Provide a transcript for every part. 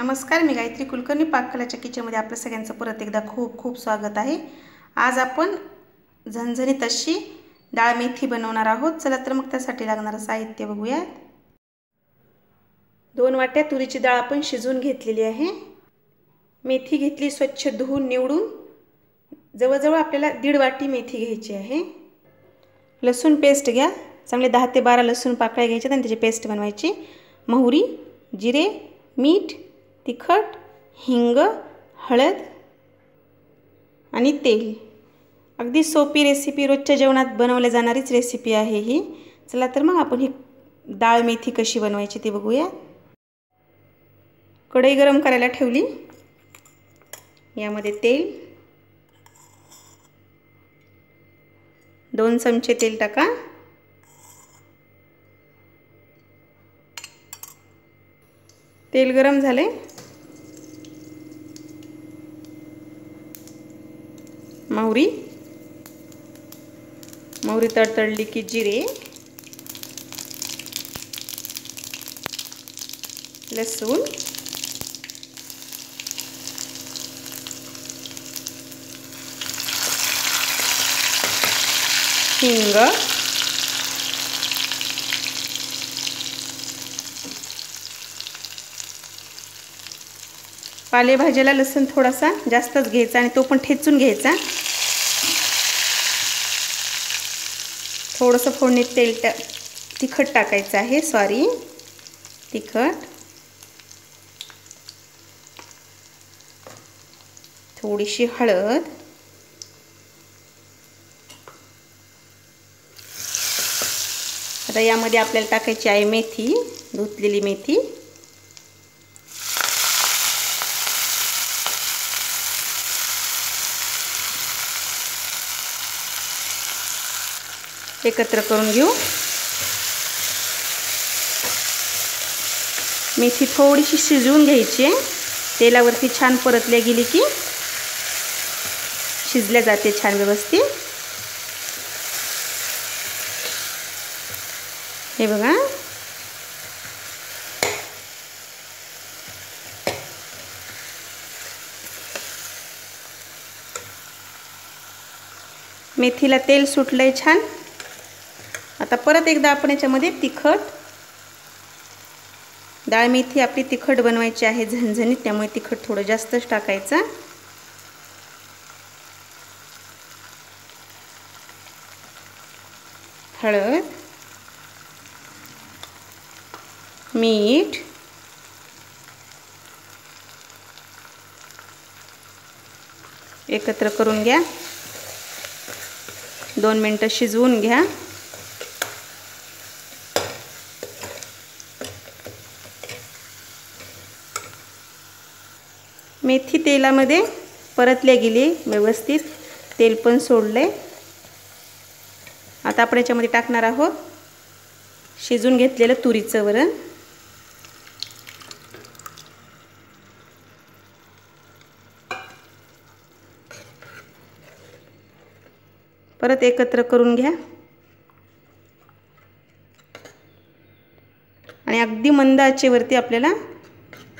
नमस्कार मी गायत्री कुलकर्णी. पाककलाच्या किचनमध्ये आपलं सगळ्यांचं परत एकदा खूप खूप स्वागत आहे. आज आपण झणझणीत अशी डाळ मेथी बनवणार आहोत. चला तर मग त्यासाठी लागणारं साहित्य बघूयात. दोन वाट्या तुरीची डाळ आपण शिजवून घेतलेली आहे. मेथी घेतली स्वच्छ धुवून निवडून जवळजवळ आपल्याला दीड वाटी मेथी घ्यायची आहे. लसूण पेस्ट घ्या. चांगले दहा ते बारा लसूण पाकळ्या घ्यायच्या आणि त्याची पेस्ट बनवायची. मोहरी जिरे मीठ तिखट हिंग हळद आणि तेल. अगदी सोपी रेसिपी रोजच्या जेवणात बनवल्या जाणारीच रेसिपी आहे ही. चला तर मग आपण ही डाळ मेथी कशी बनवायची ते बघूया. कढई गरम करायला ठेवली. यामध्ये तेल. दोन चमचे तेल टाका. तेल गरम झाले. मोहरी मोहरी तडतडली की जिरे। लसूण। हिंग। पालेभाज्याला लसूण थोडासा जास्तच घ्यायचा आणि तो पण ठेचून घ्यायचा. थोडंसं फोडणीत तेल टा तिखट टाकायचं आहे सॉरी तिखट. थोडीशी हळद. आता यामध्ये आपल्याला टाकायची आहे मेथी धुतलेली मेथी. एकत्र करून घेऊ. मेथी थोडीशी शिजवून घ्यायची आहे. तेलावरती छान परतल्या गेली की शिजल्या जाते छान व्यवस्थित. हे बघा. मेथीला तेल सुटलंय छान. आता परत एकदा आपण याच्यामध्ये तिखट. डाळ मेथी आपली तिखट बनवायची आहे झणझणीत त्यामुळे तिखट थोडं जास्तच टाकायचं. हळद मीठ एकत्र करून घ्या. दोन मिनटं शिजवून घ्या. मेथी तेलामध्ये परतल्या गेली व्यवस्थित. तेल पण सोडले. आता आपण याच्यामध्ये टाकणार आहोत शिजून घेतलेलं तुरीचं वरण. परत एकत्र करून घ्या. आणि अगदी मंद आचेवरती आपल्याला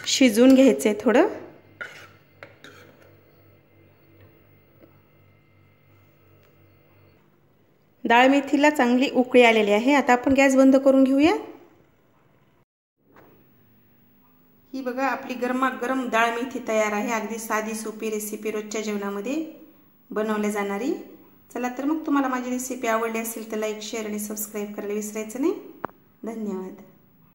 शिजवून घ्यायचं आहे थोडं. डाळ मेथीला चांगली उकळी आलेली आहे. आता आपण गॅस बंद करून घेऊया. ही बघा आपली गरमागरम डाळ मेथी तयार आहे. अगदी साधी सोपी रेसिपी रोजच्या जेवणामध्ये बनवल्या जाणारी. चला तर मग तुम्हाला माझी रेसिपी आवडली असेल तर लाईक शेअर आणि सबस्क्राईब करायला विसरायचं नाही. धन्यवाद.